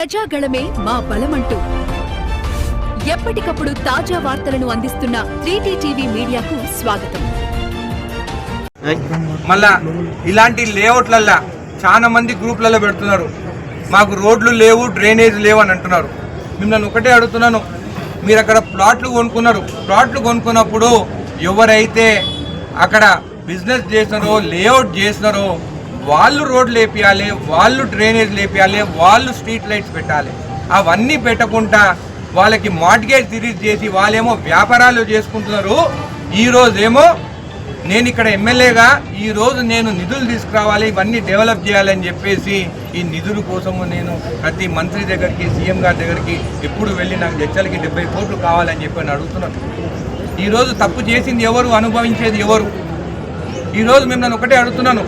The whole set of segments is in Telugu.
ప్రజాగళమే మా బలమంటూ. ఎప్పటికప్పుడు తాజా వార్తలను అందిస్తున్న త్రీటీ టీవీ మీడియాకు స్వాగతం. మళ్ళా ఇలాంటి లేఅవుట్లల్లా చాలా మంది గ్రూప్లలో పెడుతున్నారు. మాకు రోడ్లు లేవు డ్రైనేజ్ లేవు అని అంటున్నారు. మిమ్మల్ని ఒకటే అడుగుతున్నాను. మీరు అక్కడ ప్లాట్లు కొనుక్కున్నారు. ప్లాట్లు కొనుక్కున్నప్పుడు ఎవరైతే అక్కడ బిజినెస్ చేసినారో లేఅవుట్ చేసినారో వాళ్ళు రోడ్లు లేపియాలి వాళ్ళు డ్రైనేజ్ లేపియాలి వాళ్ళు స్ట్రీట్ లైట్స్ పెట్టాలి. అవన్నీ పెట్టకుండా వాళ్ళకి మార్ట్గేజ్ సిరీస్ చేసి వాళ్ళేమో వ్యాపారాలు చేసుకుంటున్నారు. ఈరోజేమో నేను ఇక్కడ ఎమ్మెల్యేగా ఈ రోజు నేను నిధులు తీసుకురావాలి ఇవన్నీ డెవలప్ చేయాలని చెప్పేసి ఈ నిధుల కోసము నేను ప్రతి మంత్రి దగ్గరికి సీఎం గారి దగ్గరికి ఎప్పుడు వెళ్ళి నాకు జడ్చలకి డెబ్బై కోట్లు కావాలని చెప్పి నేను అడుగుతున్నాను ఈరోజు తప్పు చేసింది ఎవరు అనుభవించేది ఎవరు? ఈరోజు మిమ్మల్ని ఒకటే అడుగుతున్నాను.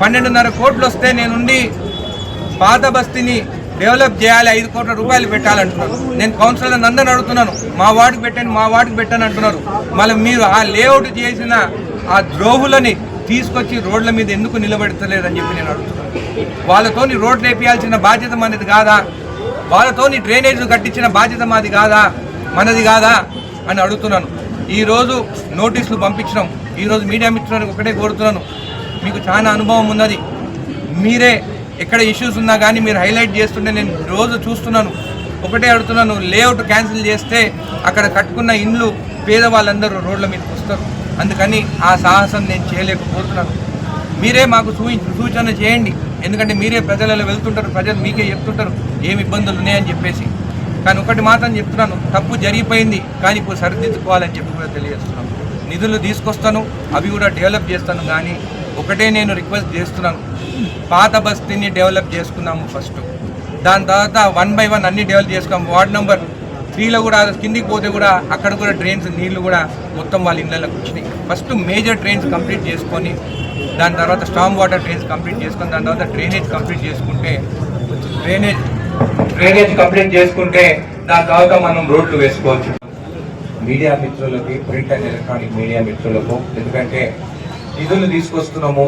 పన్నెండున్నర కోట్లు వస్తే నేనుండి పాత బస్తీని డెవలప్ చేయాలి ఐదు కోట్ల రూపాయలు పెట్టాలంటున్నారు. నేను కౌన్సిలర్ అందరిని అడుగుతున్నాను. మా వార్డుకి పెట్టండి మా వార్డుకి పెట్టండి అంటున్నారు. మళ్ళీ మీరు ఆ లేఅవుట్ చేసిన ఆ ద్రోహులని తీసుకొచ్చి రోడ్ల మీద ఎందుకు నిలబెడతలేదని చెప్పి నేను అడుగుతున్నాను. వాళ్ళతోని రోడ్లు వేపించాల్సిన బాధ్యత మనది కాదా? వాళ్ళతోని డ్రైనేజ్ కట్టించిన బాధ్యత మాది కాదా? మనది కాదా? అని అడుగుతున్నాను. ఈరోజు నోటీసులు పంపించడం ఈరోజు మీడియా మిత్రులకు ఒకటే కోరుతున్నాను. మీకు చాలా అనుభవం ఉన్నది. మీరే ఎక్కడ ఇష్యూస్ ఉన్నా కానీ మీరు హైలైట్ చేస్తుంటే నేను రోజు చూస్తున్నాను. ఒకటే అడుగుతున్నాను లేఅవుట్ క్యాన్సిల్ చేస్తే అక్కడ కట్టుకున్న ఇండ్లు పేదవాళ్ళందరూ రోడ్ల మీదకి వస్తారు. అందుకని ఆ సాహసం నేను చేయలేకపోతున్నాను. మీరే మాకు సూచన చేయండి. ఎందుకంటే మీరే ప్రజలలో వెళ్తుంటారు ప్రజలు మీకే చెప్తుంటారు ఏమి ఇబ్బందులు ఉన్నాయని చెప్పేసి. కానీ ఒకటి మాత్రం చెప్తున్నాను తప్పు జరిగిపోయింది కానీ ఇప్పుడు సరిదిద్దుకోవాలని చెప్పి కూడా తెలియజేస్తున్నాను. నిధులు తీసుకొస్తాను అవి కూడా డెవలప్ చేస్తాను కానీ ఒకటే నేను రిక్వెస్ట్ చేస్తున్నాను. పాత బస్తీని డెవలప్ చేసుకున్నాము ఫస్ట్ దాని తర్వాత వన్ బై వన్ అన్ని డెవలప్ చేసుకున్నాము వార్డ్ నెంబర్ త్రీలో కూడా కిందికి పోతే కూడా అక్కడ కూడా డ్రైన్స్ నీళ్ళు కూడా మొత్తం వాళ్ళ ఇళ్ళకి వచ్చినాయి. ఫస్ట్ మేజర్ డ్రైన్స్ కంప్లీట్ చేసుకొని దాని తర్వాత స్టామ్ వాటర్ డ్రైన్స్ కంప్లీట్ చేసుకొని దాని తర్వాత డ్రైనేజ్ కంప్లీట్ చేసుకుంటే డ్రైనేజ్ డ్రైనేజ్ కంప్లీట్ చేసుకుంటే దాని తర్వాత మనం రోడ్లు వేసుకోవచ్చు. మీడియా మిత్రులకి ప్రింట్ అండ్ ఎలక్ట్రానిక్ మీడియా మిత్రులకు ఎందుకంటే నిధులు తీసుకొస్తున్నాము.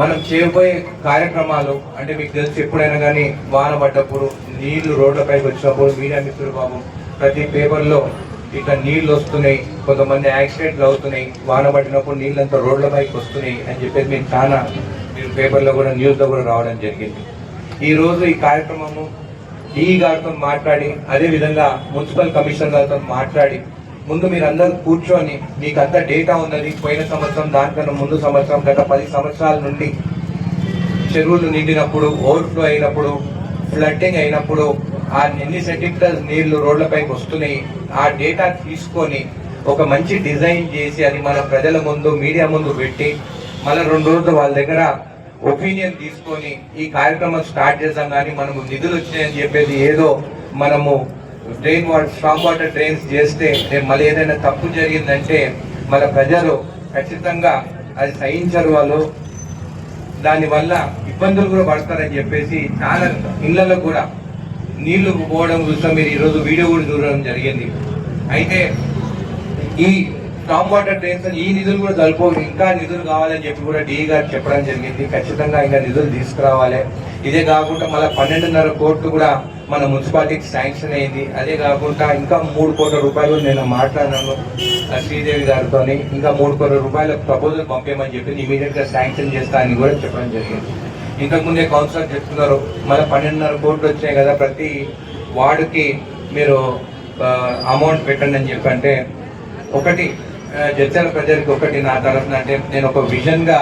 మనం చేయబోయే కార్యక్రమాలు అంటే మీకు తెలిసి ఎప్పుడైనా కానీ వాన పడ్డప్పుడు నీళ్ళు రోడ్లపైకి వచ్చినప్పుడు మీడియా మిత్రులు బాబు ప్రతి పేపర్లో ఇట్లా నీళ్ళు వస్తున్నాయి కొంతమంది యాక్సిడెంట్లు అవుతున్నాయి వాన పడినప్పుడు నీళ్ళంతా రోడ్లపైకి వస్తున్నాయి అని చెప్పేసి మేము చాలా మీరు పేపర్లో కూడా న్యూస్లో కూడా రావడం జరిగింది. ఈరోజు ఈ కార్యక్రమము ఈ గారితో మాట్లాడి అదే విధంగా మున్సిపల్ కమిషనర్ గారితో మాట్లాడి ముందు మీరందరూ కూర్చొని మీకు అంత డేటా ఉన్నది పోయిన సంవత్సరం దానికన్నా ముందు సంవత్సరం గత పది సంవత్సరాల నుండి చెరువులు నిండినప్పుడు ఓవర్ఫ్లో అయినప్పుడు ఫ్లడ్డింగ్ అయినప్పుడు ఆ ఎన్ని సెంటీమీటర్స్ నీళ్ళు రోడ్లపైకి వస్తున్నాయి ఆ డేటా తీసుకొని ఒక మంచి డిజైన్ చేసి అది మన ప్రజల ముందు మీడియా ముందు పెట్టి మళ్ళీ రెండు రోజులు వాళ్ళ దగ్గర ఒపీనియన్ తీసుకొని ఈ కార్యక్రమం స్టార్ట్ చేద్దాం కానీ మనము నిధులు వచ్చాయని చెప్పేది ఏదో మనము drain water storm water drains చేస్తే రేపు మళ్ళీ ఏదైనా తప్పు జరిగిందంటే మన ప్రజలు ఖచ్చితంగా అది సహించరు వాళ్ళు. దానివల్ల ఇబ్బందులు కూడా పడతారని చెప్పేసి చాలా ఇళ్ళలో కూడా నీళ్ళు పోవడం చూస్తాం మీరు ఈరోజు వీడియో కూడా చూడడం జరిగింది. అయితే ఈ స్టామ్ వాటర్ డ్రైన్స్ ఈ నిధులు కూడా కలుపు ఇంకా నిధులు కావాలని చెప్పి కూడా డి గారు చెప్పడం జరిగింది. ఖచ్చితంగా ఇంకా నిధులు తీసుకురావాలి. ఇదే కాకుండా మళ్ళీ పన్నెండున్నర కోట్లు కూడా మన మున్సిపాలిటీకి శాంక్షన్ అయింది. అదే కాకుండా ఇంకా మూడు కోట్ల రూపాయలు నేను మాట్లాడినాను శ్రీదేవి గారితో ఇంకా మూడు కోట్ల రూపాయల ప్రపోజల్ పంపేయమని చెప్పి ఇమీడియట్గా శాంక్షన్ చేస్తా అని కూడా చెప్పడం జరిగింది. ఇంతకు ముందే కౌన్సిలర్ చెప్తున్నారు మళ్ళీ పన్నెండున్నర కోట్లు వచ్చాయి కదా ప్రతి వార్డుకి మీరు అమౌంట్ పెట్టండి అని చెప్పి అంటే ఒకటి జడ్చల ప్రజలకు ఒకటి నా తరఫున అంటే నేను ఒక విజన్గా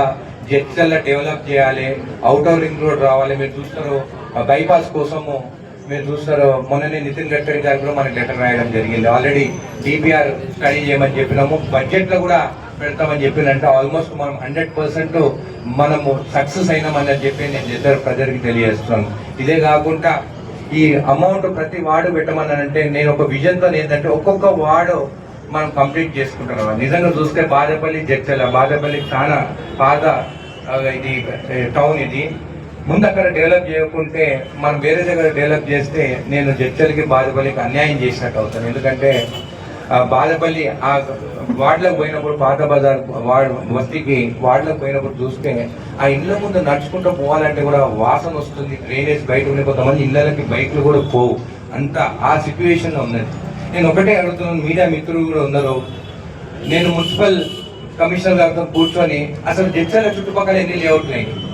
జడ్చల్ల డెవలప్ చేయాలి అవుటర్ రింగ్ రోడ్ రావాలి. మీరు చూస్తారు బైపాస్ కోసము మీరు చూస్తారు మొన్ననే నితిన్ గడ్కరీ గారు కూడా మనకి లెటర్ రాయడం జరిగింది. ఆల్రెడీ డిపిఆర్ స్టడీ చేయమని చెప్పినాము. బడ్జెట్లో కూడా పెడతామని చెప్పిందంటే ఆల్మోస్ట్ మనం హండ్రెడ్ పర్సెంట్ మనము సక్సెస్ అయినామని చెప్పి నేను ఇద్దరు ప్రజలకి తెలియజేస్తున్నాను. ఇదే కాకుండా ఈ అమౌంట్ ప్రతి వార్డు పెట్టమన్నానంటే నేను ఒక విజన్తో ఏంటంటే ఒక్కొక్క వార్డు మనం కంప్లీట్ చేసుకుంటున్నాం. నిజంగా చూస్తే బాదపల్లి జడ్చల బాదపల్లి చాలా పాత ఇది టౌన్ ఇది. ముందు అక్కడ డెవలప్ చేయకుంటే మనం వేరే దగ్గర డెవలప్ చేస్తే నేను జడ్చలకి బాదపల్లికి అన్యాయం చేసినట్టు అవుతాను. ఎందుకంటే ఆ ఆ వార్డులకు పోయినప్పుడు పాత బజార్ వార్డ్ బస్తీకి వార్డులకు పోయినప్పుడు చూస్తే ఆ ఇళ్ళ ముందు నడుచుకుంటూ పోవాలంటే కూడా వాసన వస్తుంది డ్రైనేజ్ బయట ఉండే కొంతమంది ఇళ్ళకి బైక్లు కూడా పోవు. అంత ఆ సిచ్యువేషన్లో ఉన్నది. నేను ఒకటే అడుగుతున్నాను మీడియా మిత్రులు కూడా ఉన్నారు. నేను మున్సిపల్ కమిషనర్ గారితో కూర్చొని అసలు జడ్చల చుట్టుపక్కల ఎన్ని లేఅవుట్లు అయినాయి?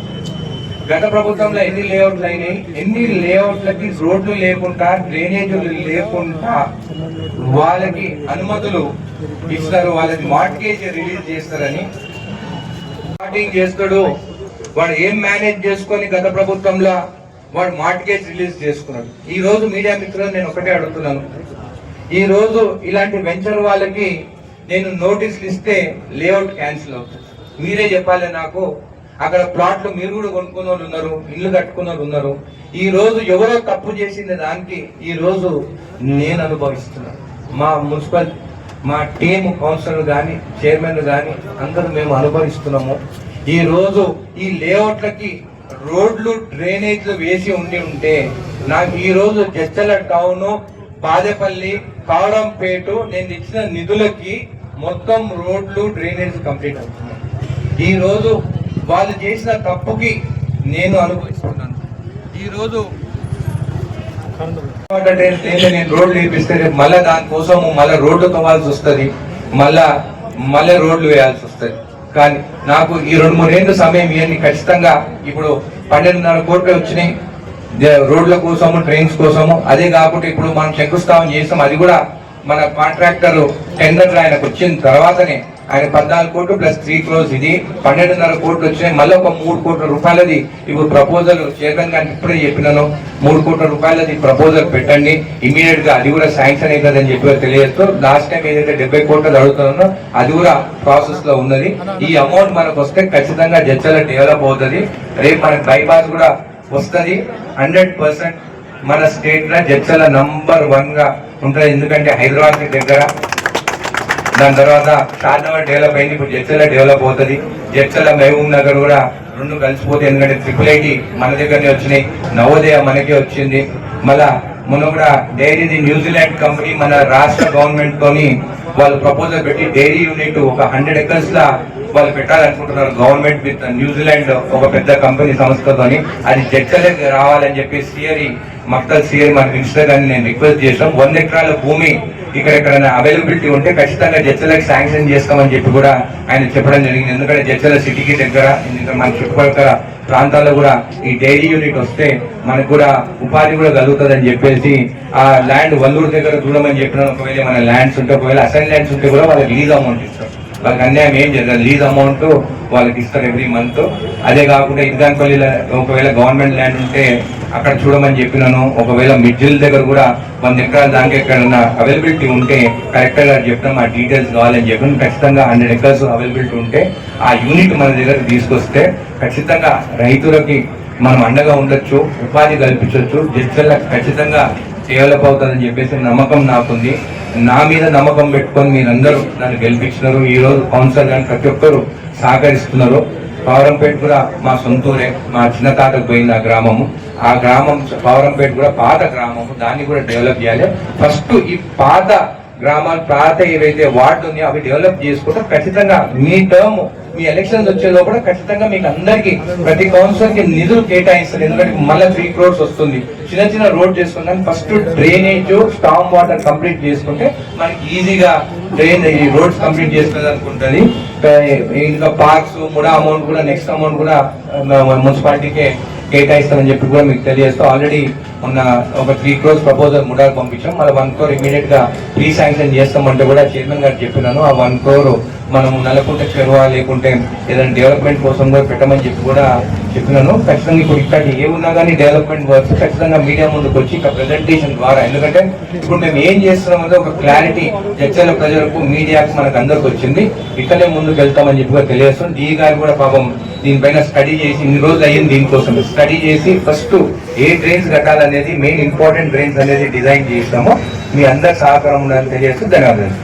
గత ప్రభుత్వంలో ఎన్ని లేఅవుట్లు అయినాయి? ఎన్ని లేఅవుట్లకి రోడ్లు లేకుండా డ్రైనేజీలు లేకుండా వాళ్ళకి అనుమతులు ఇస్తారు వాళ్ళకి మార్ట్గేజ్ రిలీజ్ చేస్తారని స్టార్టింగ్ చేస్తాడు. వాడు ఏం మేనేజ్ చేసుకొని గత ప్రభుత్వంలో వాడు మార్ట్గేజ్ రిలీజ్ చేసుకున్నాడు. ఈ రోజు మీడియా మిత్రులు నేను ఒకటే అడుగుతున్నాను. ఈరోజు ఇలాంటి వెంచర్ వాళ్ళకి నేను నోటీసులు ఇస్తే లేఅవుట్ క్యాన్సిల్ అవుతుంది. మీరే చెప్పాలి నాకు అక్కడ ప్లాట్లు మీరు కూడా కొనుక్కున్న వాళ్ళు ఉన్నారు ఇల్లు కట్టుకున్న వాళ్ళు ఉన్నారు. ఈ రోజు ఎవరో తప్పు చేసింది దానికి ఈ రోజు నేను అనుభవిస్తున్నాను మా మున్సిపల్ మా టీమ్ కౌన్సిలర్ కానీ చైర్మన్ కానీ అందరూ మేము అనుభవిస్తున్నాము. ఈ రోజు ఈ లేఅవుట్లకి రోడ్లు డ్రైనేజ్లు వేసి ఉండి ఉంటే నాకు ఈ రోజు జచ్చల టౌన్ బాదేపల్లి కావడంపేట నేను ఇచ్చిన నిధులకి మొత్తం రోడ్లు డ్రైనేజ్ కంప్లీట్ అవుతున్నాయి. ఈరోజు వాళ్ళు చేసిన తప్పుకి నేను అనుభవిస్తున్నాను. ఈరోజు నేను రోడ్లు వేపిస్తే రేపు మళ్ళీ దానికోసం మళ్ళీ రోడ్లు తవ్వాల్సి వస్తుంది మళ్ళా మళ్ళీ రోడ్లు వేయాల్సి వస్తుంది. కానీ నాకు ఈ రెండు మూడేళ్ళు సమయం ఇవన్నీ ఖచ్చితంగా ఇప్పుడు పన్నెండున్నర కోట్లు వచ్చినాయి. రోడ్ల కోసము ట్రైన్స్ కోసము అదే కాకుండా ఇప్పుడు మనం శంకుస్థాపన చేస్తాం అది కూడా మన కాంట్రాక్టర్ టెండర్ ఆయనకు వచ్చిన తర్వాతనే. ఆయన పద్నాలుగు కోట్లు ప్లస్ త్రీ క్రోర్స్ ఇది. పన్నెండున్నర కోట్లు వచ్చినాయి. మళ్ళీ ఒక మూడు కోట్ల రూపాయలది ఇప్పుడు ప్రపోజల్ చైర్మన్ గారికి ఇప్పుడే చెప్పినాను. మూడు కోట్ల రూపాయలది ప్రపోజల్ పెట్టండి. ఇమీడియట్గా అది కూడా శాంక్షన్ అవుతుందని చెప్పి తెలియజేస్తూ లాస్ట్ టైం ఏదైతే డెబ్బై కోట్లు అడుగుతున్నానో అది కూడా ప్రాసెస్లో ఉన్నది. ఈ అమౌంట్ మనకు వస్తే ఖచ్చితంగా జడ్చల డెవలప్ అవుతుంది. రేపు మనకి బైపాస్ కూడా వస్తుంది. హండ్రెడ్ పర్సెంట్ మన స్టేట్లో జడ్చల నంబర్ వన్గా ఉంటుంది. ఎందుకంటే హైదరాబాద్ దగ్గర దాని తర్వాత షాద్నగర్ డెవలప్ అయింది. ఇప్పుడు జడ్చల డెవలప్ అవుతుంది. జడ్చల మహబూబ్ నగర్ కూడా రెండు కలిసిపోతే ఎందుకంటే ట్రిపుల్ ఐటీ మన దగ్గరనే వచ్చినాయి. నవోదయ మనకే వచ్చింది. మళ్ళా మొన్న కూడా డైరీది న్యూజిలాండ్ కంపెనీ మన రాష్ట్ర గవర్నమెంట్ తోని వాళ్ళు ప్రపోజల్ పెట్టి డైరీ యూనిట్ ఒక హండ్రెడ్ ఎకర్స్ లా వాళ్ళు పెట్టాలనుకుంటున్నారు. గవర్నమెంట్ విత్ న్యూజిలాండ్ ఒక పెద్ద కంపెనీ సంస్థతోని అది జడ్చలకి రావాలని చెప్పి సిఆర్ఈ మక్తల్ సిఆర్ మన మినిస్టర్ గారిని నేను రిక్వెస్ట్ చేసాం వంద ఎకరాల భూమి ఇక్కడ ఎక్కడైనా అవైలబిలిటీ ఉంటే ఖచ్చితంగా జడ్చలకు శాంక్షన్ చేస్తామని చెప్పి కూడా ఆయన చెప్పడం జరిగింది. ఎందుకంటే జడ్చల సిటీకి దగ్గర ఎందుకంటే మన చుట్టుపక్కల ప్రాంతాల్లో కూడా ఈ డైరీ యూనిట్ వస్తే మనకు కూడా ఉపాధి కూడా కలుగుతుందని చెప్పేసి ఆ ల్యాండ్ వల్లూరు దగ్గర చూడమని చెప్పిన ఒకవేళ మన ల్యాండ్స్ ఉంటే ఒకవేళ అసైన్ ల్యాండ్స్ ఉంటే కూడా వాళ్ళకి లీజ్ అమౌంట్ ఇస్తాం. వాళ్ళకి అన్యాయం ఏం జరగదు లీజ్ అమౌంట్ వాళ్ళకి ఇస్తారు ఎవ్రీ మంత్ అదే కాకుండా ఇర్గాన్పల్లిలో ఒకవేళ గవర్నమెంట్ ల్యాండ్ ఉంటే అక్కడ చూడమని చెప్పినాను. ఒకవేళ మిడ్జిల్ దగ్గర కూడా వంద ఎకరాల దానికి ఎక్కడన్నా అవైలబిలిటీ ఉంటే కలెక్టర్ గారు ఆ డీటెయిల్స్ కావాలని చెప్పి ఖచ్చితంగా హండ్రెడ్ ఎకర్స్ అవైలబిలిటీ ఉంటే ఆ యూనిట్ మన దగ్గర తీసుకొస్తే ఖచ్చితంగా రైతులకి మనం అండగా ఉండొచ్చు ఉపాధి కల్పించవచ్చు వల్ల ఖచ్చితంగా డెవలప్ అవుతుందని చెప్పేసి నమ్మకం నాకుంది. నా మీద నమ్మకం పెట్టుకొని మీరందరూ నన్ను గెలిపించినారు. ఈరోజు కౌన్సిలర్ కానీ ప్రతి ఒక్కరు సహకరిస్తున్నారు. పవరంపేట కూడా మా సొంతూరే మా చిన్న తాతకు పోయింది ఆ గ్రామము. ఆ గ్రామం పవరంపేట కూడా పాత గ్రామము. దాన్ని కూడా డెవలప్ చేయాలి. ఫస్ట్ ఈ పాత గ్రామాలు పాత ఏవైతే వార్డు ఉన్నాయో అవి డెవలప్ చేసుకుంటే ఖచ్చితంగా మీ టర్మ్ మీ ఎలక్షన్స్ వచ్చే లోపల ఖచ్చితంగా మీకు అందరికి ప్రతి కౌన్సిలర్కి నిధులు కేటాయిస్తారు. ఎందుకంటే మళ్ళీ త్రీ క్రోర్స్ వస్తుంది. చిన్న చిన్న రోడ్ చేసుకున్నాం. First drainage storm water complete చేసుకుంటే మనకి ఈజీగా డ్రైన్ ఈ రోడ్స్ కంప్లీట్ చేసుకుంది అనుకుంటుంది. ఇంకా పార్క్స్ కూడా అమౌంట్ కూడా నెక్స్ట్ అమౌంట్ కూడా మున్సిపాలిటీకే కేటాయిస్తామని చెప్పి కూడా మీకు తెలియజేస్తూ. ఆల్రెడీ ఉన్న ఒక త్రీ క్రోర్స్ ప్రపోజల్ ముడాలు పంపించాం. మళ్ళీ వన్ క్రోర్ ఇమీడియట్గా ప్రీ శాంక్షన్ చేస్తామంటే కూడా చైర్మన్ గారు చెప్పినాను. ఆ వన్ క్రోర్ మనం నెలకుంటే చెరువ లేకుంటే ఏదైనా డెవలప్మెంట్ కోసం కూడా పెట్టమని చెప్పి కూడా చెప్తున్నాను ఖచ్చితంగా ఇప్పుడు ఇక్కడ ఏమున్నా కానీ డెవలప్మెంట్ వర్క్స్ ఖచ్చితంగా మీడియా ముందుకు వచ్చి ఇక్కడ ప్రెజెంటేషన్ ద్వారా. ఎందుకంటే ఇప్పుడు మేము ఏం చేస్తున్నాం అనేది ఒక క్లారిటీ చర్చల ప్రజలకు మీడియాకు మనకు అందరికి వచ్చింది. ఇక్కడే ముందుకు వెళ్తామని చెప్పి కూడా తెలియజేస్తాం డి గారు కూడా పాపం దీనిపైన స్టడీ చేసి ఇన్ని రోజులు అయ్యింది దీనికోసం. స్టడీ చేసి ఫస్ట్ ఏ డ్రైన్స్ కట్టాలనేది మెయిన్ ఇంపార్టెంట్ డ్రైన్స్ అనేది డిజైన్ చేస్తామో మీ అందరి సహకారం ఉండాలని తెలియజేస్తూ ధన్యవాదాలు.